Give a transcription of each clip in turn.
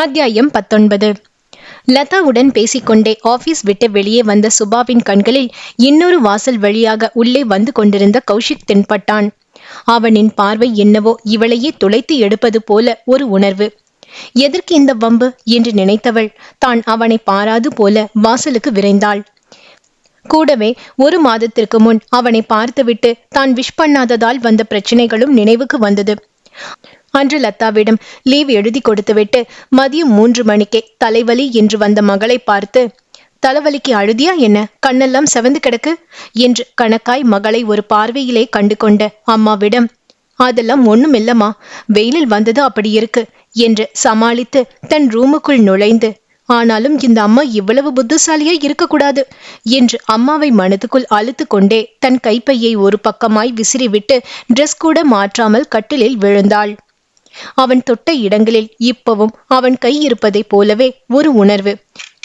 அத்தியாயம் பத்தொன்பது. லதாவுடன் பேசிக்கொண்டே ஆபீஸ் விட்டு வெளியே வந்த சுபாவின் கண்களில் இன்னொரு வாசல் வழியாக உள்ளே வந்து கொண்டிருந்த கௌஷிக் தென்பட்டான். அவனின் பார்வை என்னவோ இவளையே துளைத்து எடுப்பது போல ஒரு உணர்வு. எதற்கு இந்த வம்பு? என்று நினைத்தவள் தான் அவனை பாராது போல வாசலுக்கு விரைந்தாள். கூடவே ஒரு மாதத்திற்கு முன் அவனை பார்த்துவிட்டு தான் விஷ் பண்ணாததால் வந்த பிரச்சனைகளும் நினைவுக்கு வந்தது. அன்று லதாவிடம் லீவ் எழுதி கொடுத்துவிட்டு மதியம் மூன்று மணிக்கே தலைவலி என்று வந்த மகளை பார்த்து தலைவலிக்கு அழுதியா என்ன? கண்ணெல்லாம் செவந்து கிடக்கு? என்று கணக்காய் மகளை ஒரு பார்வையிலே கண்டு கொண்ட அம்மாவிடம் அதெல்லாம் ஒண்ணும் இல்லம்மா வெயிலில் வந்தது அப்படி இருக்கு என்று சமாளித்து தன் ரூமுக்குள் நுழைந்து ஆனாலும் இந்த அம்மா இவ்வளவு புத்திசாலியா இருக்கக்கூடாது என்று அம்மாவை மனதுக்குள் அழுத்து கொண்டே தன் கைப்பையை ஒரு பக்கமாய் விசிறிவிட்டு ட்ரெஸ் கூட மாற்றாமல் கட்டிலில் விழுந்தாள். அவன் தொட்ட இடங்களில் இப்பவும் அவன் கை இருப்பதைப் போலவே ஒரு உணர்வு.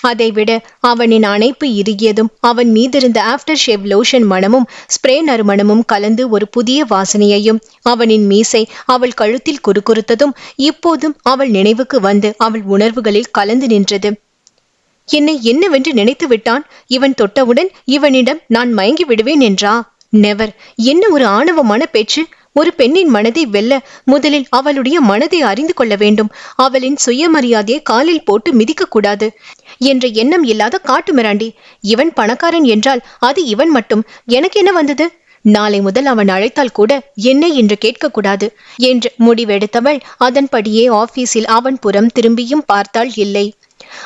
அதைவிட அவனின் அணைப்பு இறுகியதும் அவன் மீதிருந்த ஆஃப்டர் ஷேவ் லோஷன் மனமும் ஸ்ப்ரே நறுமணமும் கலந்து ஒரு புதிய வாசனையையும் அவனின் மீசை அவள் கழுத்தில் குறுகுறுத்ததும் இப்போதும் அவள் நினைவுக்கு வந்து அவள் உணர்வுகளில் கலந்து நின்றது. என்னை என்னவென்று நினைத்து விட்டான்? இவன் தொட்டவுடன் இவனிடம் நான் மயங்கி விடுவேன் என்றா? நெவர் என்ன ஒரு ஆணவமான பேச்சு? ஒரு பெண்ணின் மனதை வெல்ல முதலில் அவளுடைய மனதை அறிந்து கொள்ள வேண்டும். அவளின் சுயமரியாதையை காலில் போட்டு மிதிக்கக்கூடாது என்ற எண்ணம் இல்லாத காட்டு மிராண்டி இவன் பணக்காரன் என்றால் அது இவன் மட்டும். எனக்கு என்ன வந்தது? நாளை முதல் அவன் அழைத்தால் கூட என்ன என்று கேட்கக்கூடாது என்று முடிவெடுத்தவள். அதன்படியே ஆபீஸில் அவன் புறம் திரும்பியும் பார்த்தாள் இல்லை.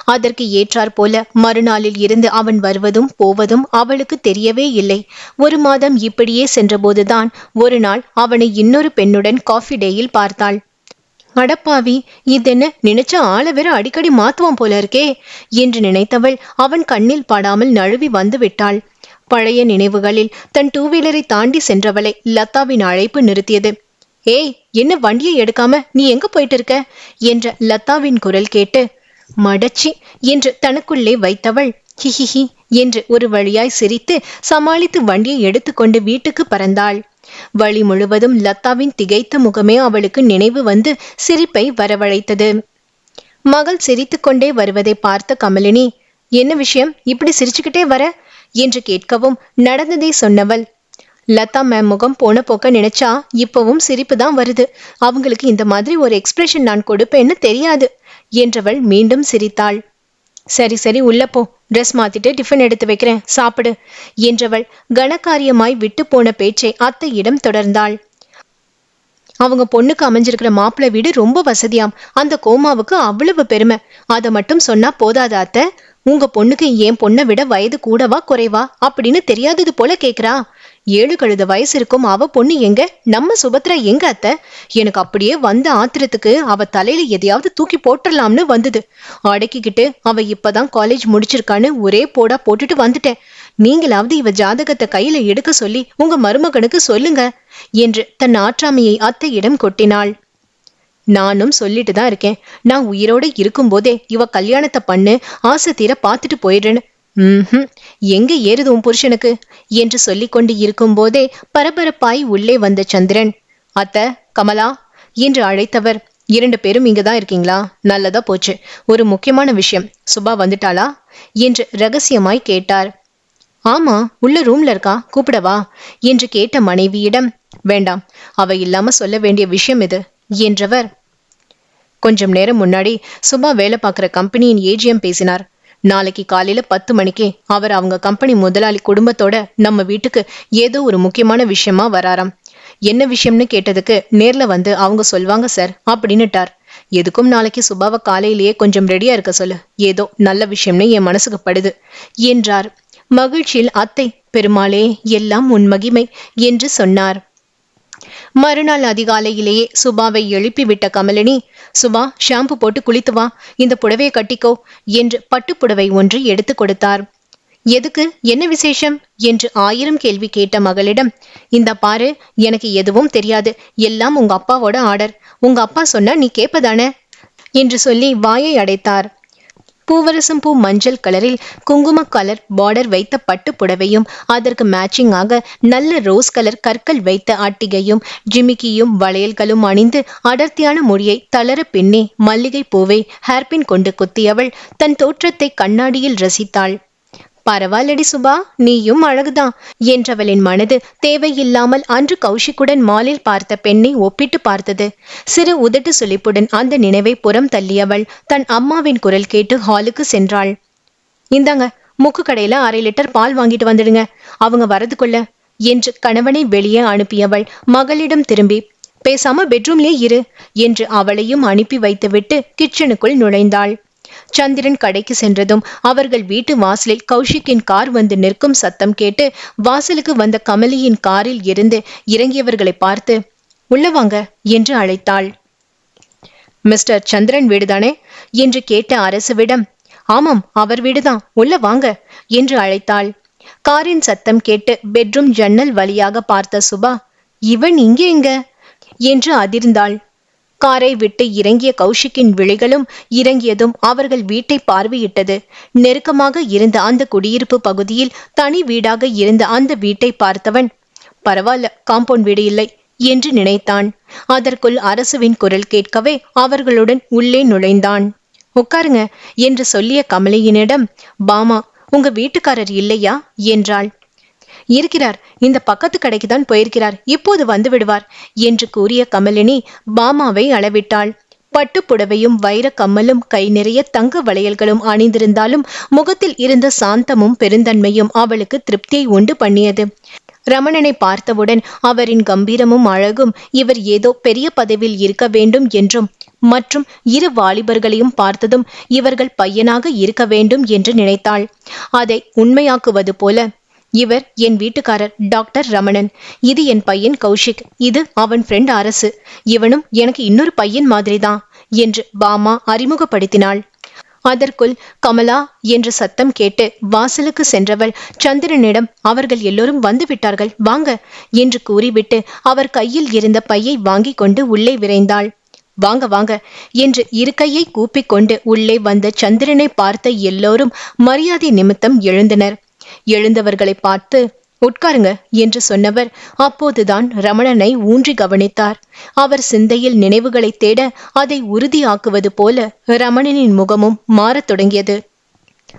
அதற்கு ஏற்றாற் போல மறுநாளில் இருந்து அவன் வருவதும் போவதும் அவளுக்கு தெரியவே இல்லை. ஒரு மாதம் இப்படியே சென்றபோதுதான் ஒரு நாள் அவனை இன்னொரு பெண்ணுடன் காஃபி டேயில் பார்த்தாள். அடப்பாவி இதென்ன? நினைச்ச ஆளை வேற அடிக்கடி மாத்துவான் போல இருக்கே என்று நினைத்தவள் அவன் கண்ணில் படாமல் நழுவி வந்து விட்டாள் பழைய நினைவுகளில் தன் டூ வீலரை தாண்டி சென்றவளை லதாவின் அழைப்பு நிறுத்தியது. ஏய் என்ன வண்டியை எடுக்காம நீ எங்க போயிட்டு இருக்க? என்ற லதாவின் குரல் கேட்டு மடச்சி என்று தனக்குள்ளே வைத்தவள். ஹிஹிஹி என்று ஒரு வழியாய் சிரித்து சமாளித்து வண்டியை எடுத்துக்கொண்டு வீட்டுக்கு பறந்தாள். வழி முழுவதும் லத்தாவின் திகைத்த முகமே அவளுக்கு நினைவு வந்து சிரிப்பை வரவழைத்தது. மகள் சிரித்துக்கொண்டே வருவதை பார்த்த கமலினி என்ன விஷயம்? இப்படி சிரிச்சுக்கிட்டே வர? என்று கேட்கவும் நடந்ததை சொன்னவள். லதா மேம் முகம் போன போக்க நினைச்சா இப்பவும் சிரிப்பு தான் வருது. அவங்களுக்கு இந்த மாதிரி ஒரு எக்ஸ்பிரஷன் நான் கொடுப்பேன்னு தெரியாது. என்றவள் மீண்டும் சிரித்தாள். சரி சரி உள்ள போ. ட்ரெஸ் மாத்திட்டு டிஃபன் எடுத்து வைக்கிறேன். சாப்பிடு என்றவள் கனகாரியமாய் விட்டு போன பேச்சை அத்தையிடம் தொடர்ந்தாள். அவங்க பொண்ணுக்கு அமைஞ்சிருக்கிற மாப்பிள்ளை வீடு ரொம்ப வசதியாம். அந்த கோமாவுக்கு அவ்வளவு பெருமை. அதை மட்டும் சொன்னா போதாத அத்தை? உங்க பொண்ணுக்கு என் பொண்ணை விட வயது கூடவா குறைவா அப்படின்னு தெரியாதது போல கேக்குறா. ஏழு கழுத வயசு இருக்கும் அவ பொண்ணு எங்க? நம்ம சுபத்ரா எங்க அத்த? எனக்கு அப்படியே வந்த ஆத்திரத்துக்கு அவ தலையில எதையாவது தூக்கி போட்டுடலாம்னு வந்தது. அடக்கிக்கிட்டு அவ இப்பதான் காலேஜ் முடிச்சிருக்கான்னு ஒரே போடா போட்டுட்டு வந்துட்டேன். நீங்களாவது இவ ஜாதகத்தை கையில எடுக்க சொல்லி உங்க மருமகனுக்கு சொல்லுங்க என்று தன் ஆற்றாமையை அத்தையிடம் கொட்டினாள். நானும் சொல்லிட்டு தான் இருக்கேன். நான் உயிரோட இருக்கும்போதே இவ கல்யாணத்தை பண்ணு ஆசை தீர பார்த்துட்டு போயிடுறேன்னு. ம் எங்க ஏறுது உன் புருஷனுக்கு? என்று சொல்லிக்கொண்டு இருக்கும்போதே பரபரப்பாய் உள்ளே வந்த சந்திரன் அத்த கமலா என்று அழைத்தவர். இரண்டு பேரும் இங்கதான் இருக்கீங்களா? நல்லதா போச்சு. ஒரு முக்கியமான விஷயம். சுபா வந்துட்டாளா? என்று ரகசியமாய் கேட்டார். ஆமா உள்ள ரூம்ல இருக்கா? கூப்பிடவா என்று கேட்ட மனைவியிடம். வேண்டாம். அவ இல்லாம சொல்ல வேண்டிய விஷயம் இது என்றவர். கொஞ்சம் நேரம் முன்னாடி சுபா வேலை பார்க்குற கம்பெனியின் ஏஜிஎம் பேசினார். நாளைக்கு காலையில பத்து மணிக்கு அவர் அவங்க கம்பெனி முதலாளி குடும்பத்தோட நம்ம வீட்டுக்கு ஏதோ ஒரு முக்கியமான விஷயமா வராராம். என்ன விஷயம்னு கேட்டதுக்கு நேர்ல வந்து அவங்க சொல்வாங்க சார் அப்படின்னுட்டார். எதுக்கும் நாளைக்கு சுபாவை காலையிலேயே கொஞ்சம் ரெடியா இருக்க சொல்லு. ஏதோ நல்ல விஷயம்னு என் மனசுக்கு படுது என்றார். மகிழ்ச்சியில் அத்தை பெருமாளே எல்லாம் உன் மகிமை என்று சொன்னார். மறுநாள் அதிகாலையிலேயே சுபாவை எழுப்பிவிட்ட கமலினி சுபா ஷாம்பு போட்டு குளித்து வா இந்த புடவையை கட்டிக்கோ என்று பட்டுப்புடவை ஒன்று எடுத்து கொடுத்தார். எதுக்கு? என்ன விசேஷம்? என்று ஆயிரம் கேள்வி கேட்ட மகளிடம் இந்த பாரு எனக்கு எதுவும் தெரியாது. எல்லாம் உங்க அப்பாவோட ஆர்டர். உங்க அப்பா சொன்னா நீ கேப்பதானே? என்று சொல்லி வாயை அடைத்தார். பூவரசம் பூ மஞ்சள் கலரில் குங்கும கலர் பார்டர் வைத்த பட்டு புடவையும் அதற்கு மேட்சிங்காக நல்ல ரோஸ் கலர் கற்கள் வைத்த அட்டிகையும் ஜிமிக்கியும் வளையல்களும் அணிந்து அடர்த்தியான முடியை தளர பின்னே மல்லிகை பூவை ஹேர்பின் கொண்டு குத்தியவள் தன் தோற்றத்தை கண்ணாடியில் ரசித்தாள். பரவாயில்லடி சுபா நீயும் அழகுதான் என்றவளின் மனது தேவையில்லாமல் அன்று கௌஷிக்குடன் மாலில் பார்த்த பெண்ணை ஒப்பிட்டு பார்த்தது. சிறு உதட்டு சுழிப்புடன் அந்த நினைவை புறம் தள்ளியவள் தன் அம்மாவின் குரல் கேட்டு ஹாலுக்கு சென்றாள். இந்தாங்க முக்கு கடையில அரை லிட்டர் பால் வாங்கிட்டு வந்துடுங்க. அவங்க வரதுக்குள்ள என்று கணவனை வெளியே அனுப்பியவள் மகளிடம் திரும்பி பேசாம பெட்ரூம்லே இரு என்று அவளையும் அனுப்பி வைத்துவிட்டு கிச்சனுக்குள் நுழைந்தாள். சந்திரன் கடைக்கு சென்றதும் அவர்கள் வீட்டு வாசலில் கௌஷிக்கின் கார் வந்து நிற்கும் சத்தம் கேட்டு வாசலுக்கு வந்த கமலியின் காரில் இருந்து இறங்கியவர்களை பார்த்து உள்ள வாங்க என்று அழைத்தாள். மிஸ்டர் சந்திரன் வீடுதானே? என்று கேட்ட அரசுவிடம் ஆமாம் அவர் வீடுதான் உள்ள வாங்க என்று அழைத்தாள். காரின் சத்தம் கேட்டு பெட்ரூம் ஜன்னல் வழியாக பார்த்த சுபா இவன் இங்கே எங்க? என்று அதிர்ந்தாள். காரை விட்டு இறங்கிய கௌஷிக்கின் விழிகளும் இறங்கியதும் அவர்கள் வீட்டை பார்வையிட்டது. நெருக்கமாக இருந்த அந்த குடியிருப்பு பகுதியில் தனி வீடாக இருந்த அந்த வீட்டை பார்த்தவன் பரவாயில்ல காம்பவுண்ட் வீடு இல்லை என்று நினைத்தான். அதற்குள் அரசுவின் குரல் கேட்கவே அவர்களுடன் உள்ளே நுழைந்தான். உட்காருங்க என்று சொல்லிய கமலியினிடம் பாமா உங்க வீட்டுக்காரர் இல்லையா? என்றாள். இருக்கிறார். இந்த பக்கத்து கடைக்கு தான் போயிருக்கிறார். இப்போது வந்து விடுவார் என்று கூறிய கமலினி பாமாவை அளவிட்டாள். பட்டு புடவையும் வைர கம்மலும் கை நிறைய தங்க வளையல்களும் அணிந்திருந்தாலும் முகத்தில் இருந்த சாந்தமும் பெருந்தன்மையும் அவளுக்கு திருப்தியை உண்டு பண்ணியது. ரமணனை பார்த்தவுடன் அவரின் கம்பீரமும் அழகும் இவர் ஏதோ பெரிய பதவியில் இருக்க வேண்டும் என்றும் மற்றும் இரு வாலிபர்களையும் பார்த்ததும் இவர்கள் பையனாக இருக்க வேண்டும் என்று நினைத்தாள். அதை உண்மையாக்குவது போல இவர் என் வீட்டுக்காரர் டாக்டர் ரமணன். இது என் பையன் கௌஷிக். இது அவன் ஃப்ரெண்ட் அரசு. இவனும் எனக்கு இன்னொரு பையன் மாதிரிதான் என்று பாமா அறிமுகப்படுத்தினாள். அதற்குள் கமலா என்று சத்தம் கேட்டு வாசலுக்கு சென்றவள் சந்திரனிடம் அவர்கள் எல்லோரும் வந்து விட்டார்கள் வாங்க என்று கூறிவிட்டு அவர் கையில் இருந்த பையை வாங்கி கொண்டு உள்ளே விரைந்தாள். வாங்க வாங்க என்று இருக்கையை கூப்பிக் கொண்டு உள்ளே வந்த சந்திரனை பார்த்த எல்லோரும் மரியாதை நிமித்தம் எழுந்தனர். எழுந்தவர்களை பார்த்து உட்காருங்க என்று சொன்னவர் அப்போதுதான் ரமணனை ஊன்றி கவனித்தார். அவர் சிந்தையில் நினைவுகளை தேட அதை உறுதியாக்குவது போல ரமணனின் முகமும் மாறத் தொடங்கியது.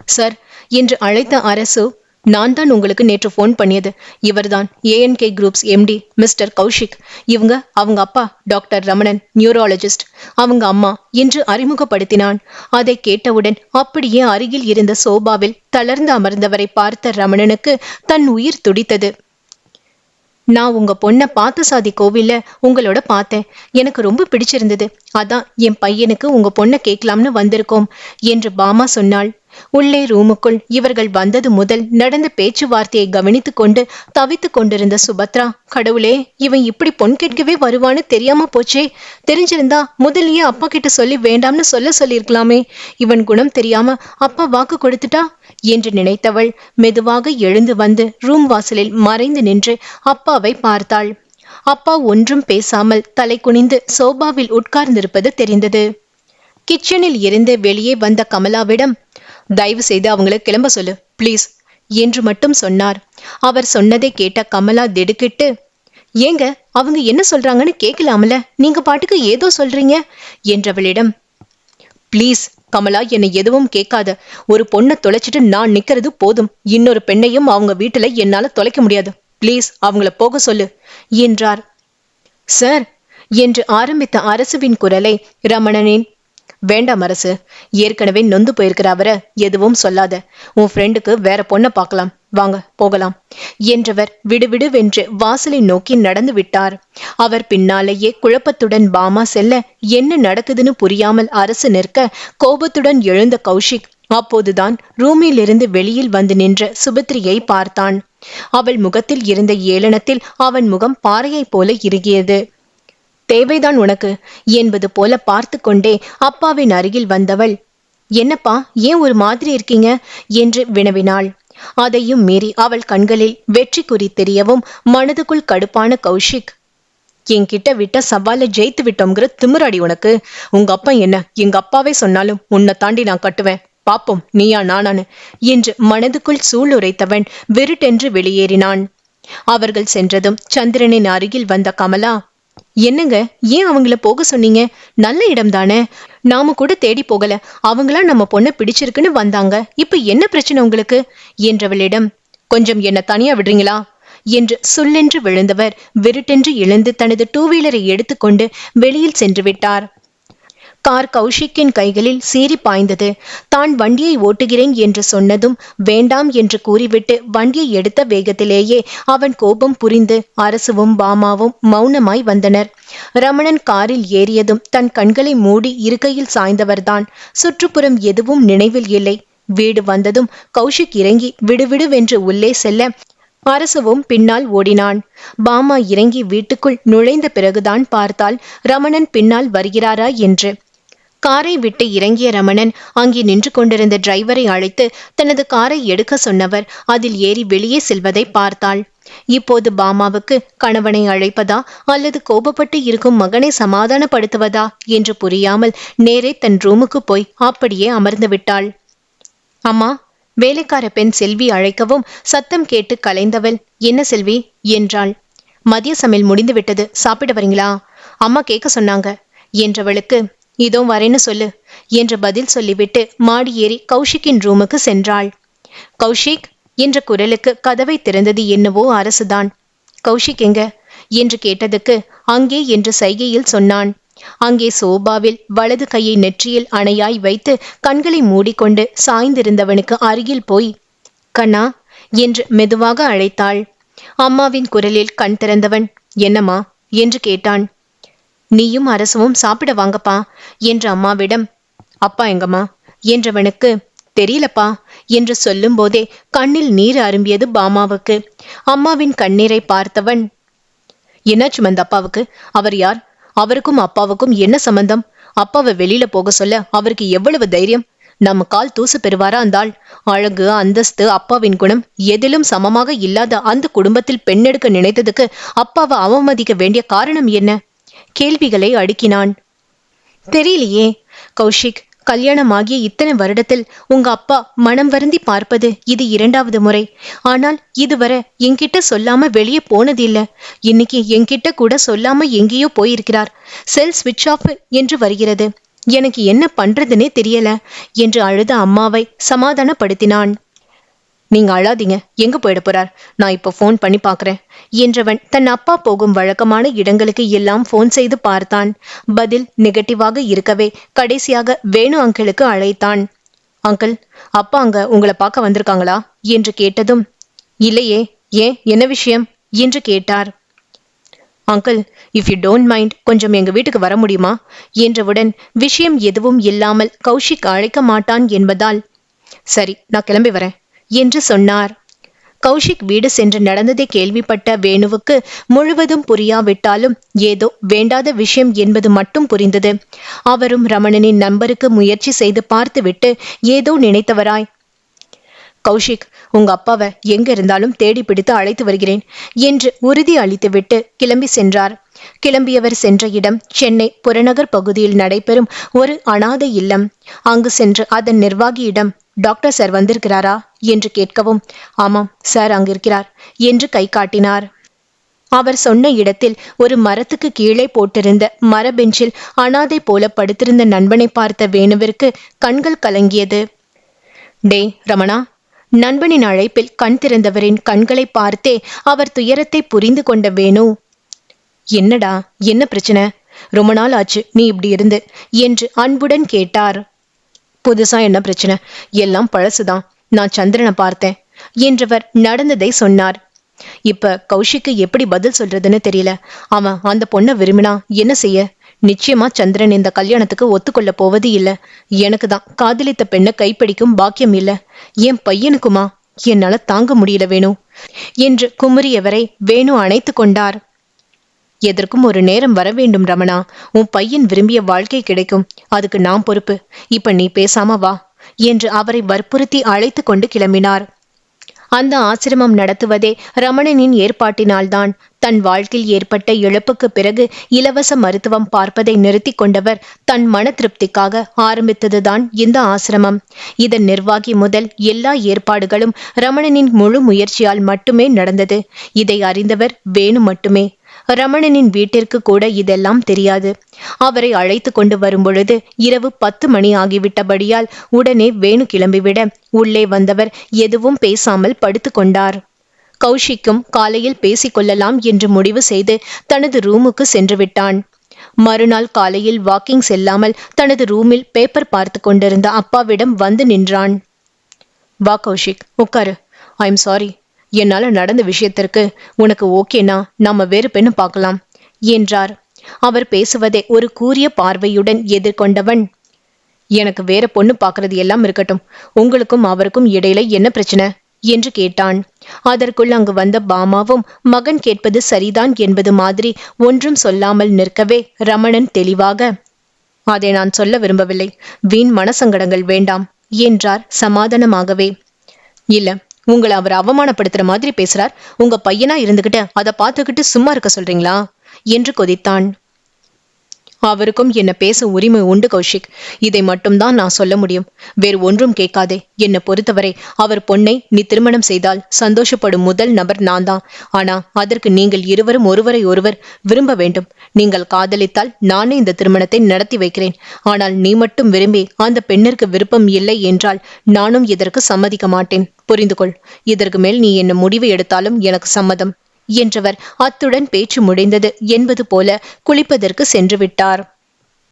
சார் என்று அழைத்த அரசு நான் தான் உங்களுக்கு நேற்று ஃபோன் பண்ணியது. இவர்தான் ANK groups MD mister Kaushik. இவங்க அவங்க அப்பா டாக்டர் ரமணன் நியூராலஜிஸ்ட் அவங்க அம்மா என்று அறிமுகப்படுத்தினான். அதை கேட்டவுடன் அப்படியே அருகில் இருந்த சோபாவில் தளர்ந்து அமர்ந்தவரை பார்த்த ரமணனுக்கு தன் உயிர் துடித்தது. நான் உங்க பொண்ணை பார்த்தசாதி கோவில்ல உங்களோட பார்த்தேன். எனக்கு ரொம்ப பிடிச்சிருந்தது. அதான் என் பையனுக்கு உங்க பொண்ணை கேட்கலாம்னு வந்திருக்கோம் என்று பாமா சொன்னாள். உள்ளே ரூமுக்குள் இவர்கள் வந்தது முதல் நடந்த பேச்சுவார்த்தையை கவனித்துக் கொண்டு தவித்துக் கொண்டிருந்த சுபத்ரா கடவுளே இவன் இப்படி பொன் கேட்கவே வருவான்னு தெரியாம போச்சே. தெரிஞ்சிருந்தா முதலியே அப்பா கிட்ட சொல்லி வேண்டாம்னு சொல்ல சொல்லியிருக்கலாமே. இவன் குணம் தெரியாம அப்பா வாக்கு கொடுத்துட்டா? என்று நினைத்தவள் மெதுவாக எழுந்து வந்து ரூம் வாசலில் மறைந்து நின்று அப்பாவை பார்த்தாள். அப்பா ஒன்றும் பேசாமல் தலை குனிந்து சோபாவில் உட்கார்ந்திருப்பது தெரிந்தது. கிச்சனில் இருந்து வெளியே வந்த கமலாவிடம் தயவு செய்து அவங்கள கிளம்ப சொல்லு ப்ளீஸ் என்று மட்டும் சொன்னார். அவர் சொன்னதை கேட்ட கமலா திடுக்கிட்டு ஏங்க அவங்க என்ன சொல்றாங்கன்னு கேட்கலாம்ல நீங்க பாட்டுக்கு ஏதோ சொல்றீங்க? என்றவளிடம் ப்ளீஸ் கமலா என்னை எதுவும் கேட்காத. ஒரு பொண்ணை தொலைச்சிட்டு நான் நிக்கிறது போதும். இன்னொரு பெண்ணையும் அவங்க வீட்டுல என்னால தொலைக்க முடியாது. ப்ளீஸ் அவங்கள போக சொல்லு என்றார். சார் என்று ஆரம்பித்த அரசுவின் குரலை ரமணனின் வேண்டாம் அரசு. ஏற்கனவே நொந்து போயிருக்கிற அவரை எதுவும் சொல்லாத. உன் ஃப்ரெண்டுக்கு வேற பொண்ணை பார்க்கலாம். வாங்க போகலாம். என்றவர் விடுவிடுவென்று வாசலை நோக்கி நடந்து விட்டார். அவர் பின்னாலேயே குழப்பத்துடன் பாமா செல்ல என்ன நடக்குதுன்னு புரியாமல் அரசு நிற்க கோபத்துடன் எழுந்த கௌஷிக் அப்போதுதான் ரூமிலிருந்து வெளியில் வந்து நின்ற சுபத்ரியை பார்த்தான். அவள் முகத்தில் இருந்த ஏளனத்தில் அவன் முகம் பாறையைப் போல இறுகியது. தேவைதான் உனக்கு என்பது போல பார்த்து கொண்டே அப்பாவின் அருகில் வந்தவள் என்னப்பா ஏன் ஒரு மாதிரி இருக்கீங்க? என்று வினவினாள். அதையும் மீறி அவள் கண்களில் வெற்றி குறி தெரியவும் மனதுக்குள் கடுப்பான கௌஷிக் என்கிட்ட விட்ட சவால ஜெயித்து விட்டோங்கிற திமிராடி உனக்கு. உங்க அப்பா என்ன எங்க அப்பாவே சொன்னாலும் உன்னை தாண்டி நான் கட்டுவேன். பாப்போம் நீயா நானானு என்று மனதுக்குள் சூளுரைத்தவன் விருட்டென்று வெளியேறினான். அவர்கள் சென்றதும் சந்திரனின் அருகில் வந்த கமலா என்னங்க ஏன் அவங்கள போக சொன்னீங்க? நல்ல இடம் தானே நாம கூட தேடி போகல. அவங்களா நம்ம பொண்ணை பிடிச்சிருக்குன்னு வந்தாங்க. இப்ப என்ன பிரச்சனை உங்களுக்கு? என்றவளிடம் கொஞ்சம் என்ன தனியா விடுறீங்களா? என்று சொல்லென்று விழுந்தவர் விருட்டென்று எழுந்து தனது டூ வீலரை எடுத்துக்கொண்டு வெளியில் சென்று விட்டார். கார் கௌஷிக்கின் கைகளில் சீறி பாய்ந்தது. தான் வண்டியை ஓட்டுகிறேன் என்று சொன்னதும் வேண்டாம் என்று கூறிவிட்டு வண்டியை எடுத்த வேகத்திலேயே அவன் கோபம் புரிந்து அரசுவும் பாமாவும் மௌனமாய் வந்தனர். ரமணன் காரில் ஏறியதும் தன் கண்களை மூடி இருக்கையில் சாய்ந்தவர்தான். சுற்றுப்புறம் எதுவும் நினைவில் இல்லை. வீடு வந்ததும் கௌஷிக் இறங்கி விடுவிடுவென்று உள்ளே செல்ல அரசுவும் பின்னால் ஓடினான். பாமா இறங்கி வீட்டுக்குள் நுழைந்த பிறகுதான் பார்த்தால் ரமணன் பின்னால் வருகிறாரா என்று காரை விட்டு இறங்கிய ரமணன் அங்கே நின்று கொண்டிருந்த டிரைவரை அழைத்து தனது காரை எடுக்க சொன்னவர். அதில் ஏறி வெளியே செல்வதை பார்த்தாள். இப்போது பாமாவுக்கு கணவனை அழைப்பதா அல்லது கோபப்பட்டு இருக்கும் மகனை சமாதானப்படுத்துவதா என்று புரியாமல் நேரே தன் ரூமுக்கு போய் அப்படியே அமர்ந்து விட்டாள். அம்மா வேலைக்கார பெண் செல்வி அழைக்கவும் சத்தம் கேட்டு கலைந்தவள். என்ன செல்வி? என்றாள். மதிய சமையல் முடிந்து விட்டது சாப்பிட வரீங்களா? அம்மா கேட்க சொன்னாங்க என்றவளுக்கு இதோ வரேன்னு சொல்லு என்று பதில் சொல்லிவிட்டு மாடி ஏறி கௌஷிக்கின் ரூமுக்கு சென்றாள். கௌஷிக் என்ற குரலுக்கு கதவை திறந்தது என்னவோ அரசுதான். கௌஷிக் எங்க? என்று கேட்டதுக்கு அங்கே என்று சைகையில் சொன்னான். அங்கே சோபாவில் வலது கையை நெற்றியில் அணையாய் வைத்து கண்களை மூடிக்கொண்டு சாய்ந்திருந்தவனுக்கு அருகில் போய் கண்ணா என்று மெதுவாக அழைத்தாள். அம்மாவின் குரலில் கண் திறந்தவன் என்னம்மா? என்று கேட்டான். நீயும் அரசவும் சாப்பிட வாங்கப்பா என்ற அம்மாவிடம் அப்பா எங்கம்மா என்றவனுக்கு தெரியலப்பா என்று சொல்லும்போதே கண்ணில் நீர் அரும்பியது பாமாவுக்கு. அம்மாவின் கண்ணீரை பார்த்தவன் என்னாச்சு சுமந்த அப்பாவுக்கு? அவர் யார்? அவருக்கும் அப்பாவுக்கும் என்ன சம்பந்தம்? அப்பாவை வெளியில போக சொல்ல அவருக்கு எவ்வளவு தைரியம்? நம்ம கால் தூசு பெறுவாரா அந்தாள்? அழகு அந்தஸ்து அப்பாவின் குணம் எதிலும் சமமாக இல்லாத அந்த குடும்பத்தில் பெண்ணெடுக்க நினைத்ததுக்கு அப்பாவை அவமதிக்க வேண்டிய காரணம் என்ன? கேள்விகளை அடுக்கினான். தெரியலையே கௌஷிக் கல்யாணமாகிய இத்தனை வருடத்தில் உங்க அப்பா மனம் வருந்தி பார்ப்பது இது இரண்டாவது முறை. ஆனால் இதுவரை என்கிட்ட சொல்லாம வெளியே போனதில்ல. இன்னைக்கு என்கிட்ட கூட சொல்லாம எங்கேயோ போயிருக்கிறார். செல் ஸ்விட்ச் ஆஃப் என்று வருகிறது. எனக்கு என்ன பண்றதுன்னே தெரியல என்று அழுத அம்மாவை சமாதானப்படுத்தினான். நீங்க அழாதீங்க. எங்க போயிட போறார்? நான் இப்போ ஃபோன் பண்ணி பாக்குறேன் என்றவன் தன் அப்பா போகும் வழக்கமான இடங்களுக்கு எல்லாம் ஃபோன் செய்து பார்த்தான். பதில் நெகட்டிவாக இருக்கவே கடைசியாக வேணு அங்கிளுக்கு அழைத்தான். அங்கிள் அப்பா அங்க உங்களை பார்க்க வந்திருக்காங்களா? என்று கேட்டதும் இல்லையே. ஏன்? என்ன விஷயம்? என்று கேட்டார். Uncle if you don't mind கொஞ்சம் எங்க வீட்டுக்கு வர முடியுமா? என்றவுடன் விஷயம் எதுவும் இல்லாமல் கௌஷிக் அழைக்க மாட்டான் என்பதால். சரி நான் கிளம்பி வரேன். என்று சொன்னார். கௌஷிக் வீடு சென்று நடந்ததை கேள்விப்பட்ட வேணுவுக்கு முழுவதும் புரியாவிட்டாலும் ஏதோ வேண்டாத விஷயம் என்பது மட்டும் புரிந்தது. அவரும் ரமணனின் நம்பருக்கு முயற்சி செய்து பார்த்துவிட்டு ஏதோ நினைத்தவராய் கௌஷிக் உங்க அப்பாவை எங்க இருந்தாலும் தேடி பிடித்து அழைத்து வருகிறேன் என்று உறுதி அளித்துவிட்டு கிளம்பி சென்றார். கிளம்பியவர் சென்ற இடம் சென்னை புறநகர் பகுதியில் நடைபெறும் ஒரு அனாதை இல்லம். அங்கு சென்று அதன் நிர்வாகியிடம் டாக்டர் சார் வந்திருக்கிறாரா என்று கேட்கவும் ஆமாம் சார் அங்கிருக்கிறார் என்று கை காட்டினார். அவர் சொன்ன இடத்தில் ஒரு மரத்துக்கு கீழே போட்டிருந்த மரபெஞ்சில் அனாதை போல படுத்திருந்த நண்பனை பார்த்த வேணுவிற்கு கண்கள் கலங்கியது. டே ரமணா நண்பனின் அழைப்பில் கண் திறந்தவரின் கண்களை பார்த்தே அவர் துயரத்தை புரிந்து கொண்ட வேணு. என்னடா என்ன பிரச்சனை? ரொம்ப நாள் ஆச்சு நீ இப்படி இருந்து என்று அன்புடன் கேட்டார். புதுசா என்ன பிரச்சனை? எல்லாம் பழசுதான். நான் சந்திரனை பார்த்தேன். என்றவர் நடந்ததை சொன்னார். இப்ப கௌஷிக்கு எப்படி பதில் சொல்றதுன்னு தெரியல. அவன் அந்த பொண்ணை விரும்பினா என்ன செய்ய? நிச்சயமா சந்திரன் இந்த கல்யாணத்துக்கு ஒத்துக்கொள்ள போவது இல்ல. எனக்கு தான் காதலித்த பெண்ணை கைப்பிடிக்கும் பாக்கியம் இல்ல. என் பையனுக்குமா? என்னால தாங்க முடியல வேணும் என்று குமரியவரை வேணு அணைத்து கொண்டார். எதற்கும் ஒரு நேரம் வர வேண்டும் ரமணா. உன் பையன் விரும்பிய வாழ்க்கை கிடைக்கும். அதுக்கு நான் பொறுப்பு. இப்ப நீ பேசாம வா என்று அவரை வற்புறுத்தி அழைத்து கொண்டு கிளம்பினார். அந்த ஆசிரமம் நடத்துவதே ரமணனின் ஏற்பாட்டினால்தான். தன் வாழ்க்கையில் ஏற்பட்ட இழப்புக்கு பிறகு இலவச மருத்துவம் பார்ப்பதை நிறுத்தி கொண்டவர் தன் மன திருப்திக்காக ஆரம்பித்ததுதான் இந்த ஆசிரமம். இதன் நிர்வாகி முதல் எல்லா ஏற்பாடுகளும் ரமணனின் முழு முயற்சியால் மட்டுமே நடந்தது. இதை அறிந்தவர் வேணு மட்டுமே. ரமணனின் வீட்டிற்கு கூட இதெல்லாம் தெரியாது. அவரை அழைத்து கொண்டு வரும்பொழுது இரவு பத்து மணி ஆகிவிட்டபடியால் உடனே வேணு கிளம்பிவிட உள்ளே வந்தவர் எதுவும் பேசாமல் படுத்து கொண்டார். கௌஷிக்கும் காலையில் பேசிக்கொள்ளலாம் என்று முடிவு செய்து தனது ரூமுக்கு சென்று விட்டான். மறுநாள் காலையில் வாக்கிங் செல்லாமல் தனது ரூமில் பேப்பர் பார்த்து கொண்டிருந்த அப்பாவிடம் வந்து நின்றான். வா கௌஷிக் உட்காரு. I am sorry. என்னால நடந்த விஷயத்திற்கு உனக்கு ஓகேனா நாம வேறு பெண்ணு பார்க்கலாம் என்றார். அவர் பேசுவதை ஒரு கூரிய பார்வையுடன் எதிர்கொண்டவன் எனக்கு வேற பொண்ணு பார்க்கறது எல்லாம் இருக்கட்டும் உங்களுக்கும் அவருக்கும் இடையில என்ன பிரச்சனை? என்று கேட்டான். அதற்குள் அங்கு வந்த பாமாவும் மகன் கேட்பது சரிதான் என்பது மாதிரி ஒன்றும் சொல்லாமல் நிற்கவே ரமணன் தெளிவாக அதை நான் சொல்ல விரும்பவில்லை வீண் மனசங்கடங்கள் வேண்டாம் என்றார் சமாதானமாகவே. இல்ல உங்களை அவர் அவமானப்படுத்துற மாதிரி பேசுறார். உங்க பையனா இருந்துகிட்டு அதை பார்த்துக்கிட்டு சும்மா இருக்க சொல்றீங்களா? என்று கொதித்தான். அவருக்கும் என்ன பேச உரிமை உண்டு கௌஷிக். இதை மட்டும்தான் நான் சொல்ல முடியும். வேறு ஒன்றும் கேட்காதே. என்னை பொறுத்தவரை அவர் பொண்ணை நீ திருமணம் செய்தால் சந்தோஷப்படும் முதல் நபர் நான் தான். ஆனா அதற்கு நீங்கள் இருவரும் ஒருவரை ஒருவர் விரும்ப வேண்டும். நீங்கள் காதலித்தால் நானே இந்த திருமணத்தை நடத்தி வைக்கிறேன். ஆனால் நீ மட்டும் விரும்பி அந்த பெண்ணிற்கு விருப்பம் இல்லை என்றால் நானும் இதற்கு சம்மதிக்க மாட்டேன். புரிந்து கொள் இதற்கு மேல் நீ என்ன முடிவு எடுத்தாலும் எனக்கு சம்மதம். என்றவர் அத்துடன் பேச்சு முடிந்தது. என்பது போல குளிப்பதற்கு சென்று விட்டார்